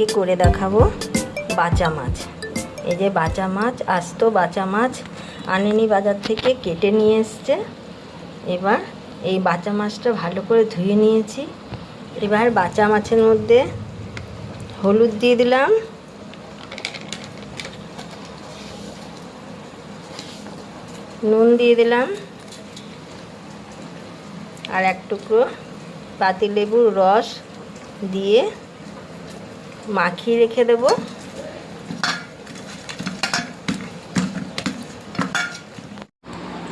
আজকে করে দেখাবো বাচা মাছ। এই যে বাচা মাছ, আস্ত বাচা মাছ আনেনি বাজার থেকে, কেটে নিয়ে এসছে। এবার এই বাচা মাছটা ভালো করে ধুয়ে নিয়েছি। এবার বাচা মাছের মধ্যে হলুদ দিয়ে দিলাম। নুন দিয়ে দিলাম। আর এক টুকরো পাতিলেবুর রস দিয়ে মাখিয়ে রেখে দেব।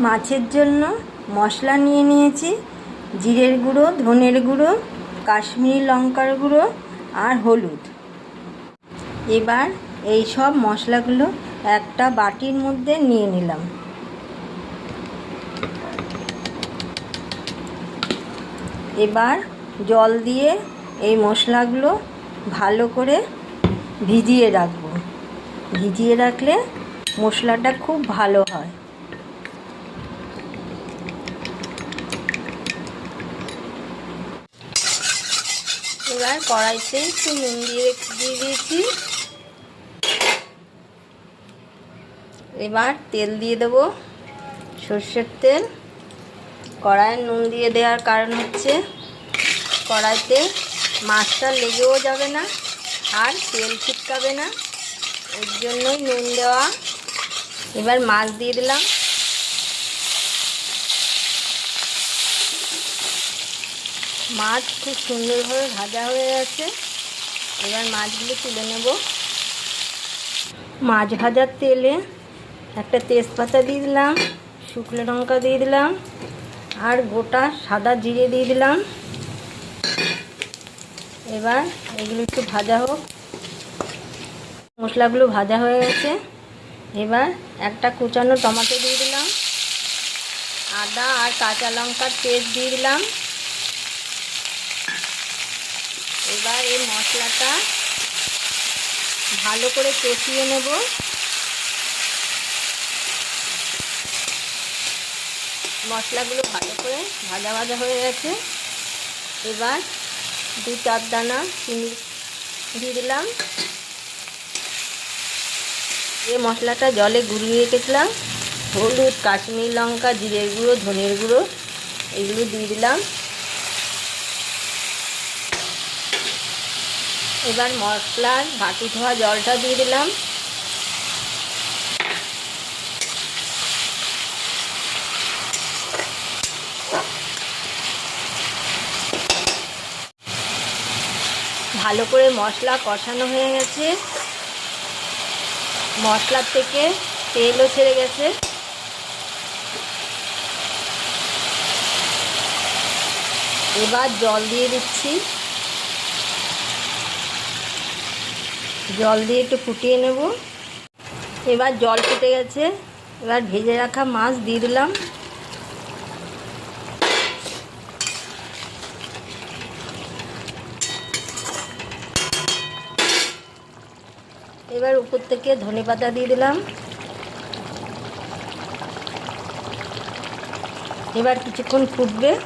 মাছের জন্য মশলা নিয়ে নিয়েছি। জিরের গুঁড়ো, ধনের গুঁড়ো, কাশ্মীরি লঙ্কার গুঁড়ো আর হলুদ। এবার এই সব মশলাগুলো একটা বাটির মধ্যে নিয়ে নিলাম। এবার জল দিয়ে এই মশলাগুলো ভালো করে ভিজিয়ে রাখব। ভিজিয়ে রাখলে মশলাটা খুব ভালো হয়। এবার কড়াইতে একটু নুন দিয়ে দিয়ে দিয়েছি। এবার তেল দিয়ে দেবো। সর্ষের তেল। কড়াইয়ে নুন দিয়ে দেওয়ার কারণ হচ্ছে কড়াইতে মাছটা লেগেও যাবে না, আর তেল ছিটকাবে না। এর জন্যই নুন দেওয়া। এবার মাছ দিয়ে দিলাম। মাছ খুব সুন্দরভাবে ভাজা হয়ে গেছে। এবার মাছগুলো তুলে নেব। মাছ ভাজার তেলে একটা তেজপাতা দিয়ে দিলাম, শুকনো লঙ্কা দিয়ে দিলাম, আর গোটা সাদা জিরে দিয়ে দিলাম। এবার এগুলো একটু ভাজা হোক। মশলাগুলো ভাজা হয়ে গেছে। এবার একটা কুচানো টমেটো দিয়ে দিলাম। আদা আর কাঁচা লঙ্কার পেস্ট দিয়ে দিলাম। এবার এই মশলাটা ভালো করে কষিয়ে নেব। মশলাগুলো ভালো করে ভাজা ভাজা হয়ে গেছে। এবার দু চার দানা, চিনি দিয়ে দিলাম। এই মশলাটা জলে গুলিয়ে রেখেছিলাম, হলুদ, কাশ্মীর লঙ্কা, জিরের গুঁড়ো, ধনের গুঁড়ো, এগুলো দিয়ে দিলাম। এবার মশলার ভাটি ধোয়া জলটা দিয়ে দিলাম। ভালো করে মশলা কষানো হয়ে গেছে। মশলার থেকে তেলও ছেড়ে গেছে। এবার জল দিয়ে দিচ্ছি। জল দিয়ে একটু ফুটিয়ে নেব। এবার জল ফুটে গেছে। এবার ভেজে রাখা মাছ দিয়ে দিলাম। এবার উপর থেকে ধনে পাতা দিয়ে দিলাম। এবার কিছুক্ষণ ফুটবে।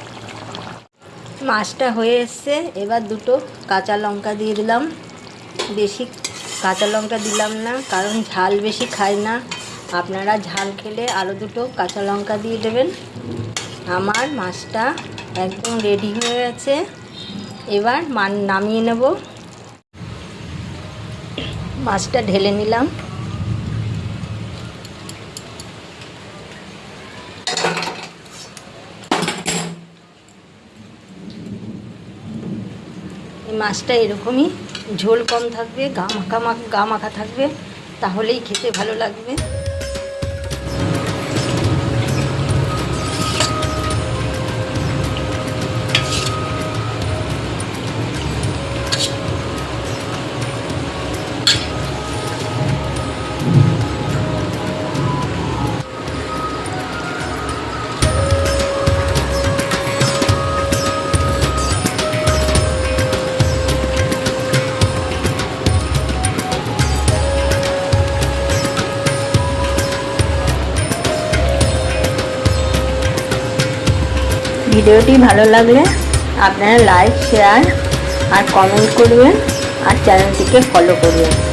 মাছটা হয়ে এসছে। এবার দুটো কাঁচা লঙ্কা দিয়ে দিলাম। বেশি কাঁচা লঙ্কা দিলাম না, কারণ ঝাল বেশি খাই না। আপনারা ঝাল খেলে আরও দুটো কাঁচা লঙ্কা দিয়ে দেবেন। আমার মাছটা একদম রেডি হয়ে গেছে। এবার মান নামিয়ে নেব। মাছটা ঢেলে নিলাম। মাছটা এরকমই, ঝোল কম থাকবে গা মাখা মাখা গা মাখা থাকবে, তাহলেই খেতে ভালো লাগবে। ভিডিওটি ভালো লাগলে আপনারা লাইক শেয়ার আর কমেন্ট করবেন আর চ্যানেলটিকে ফলো করবেন।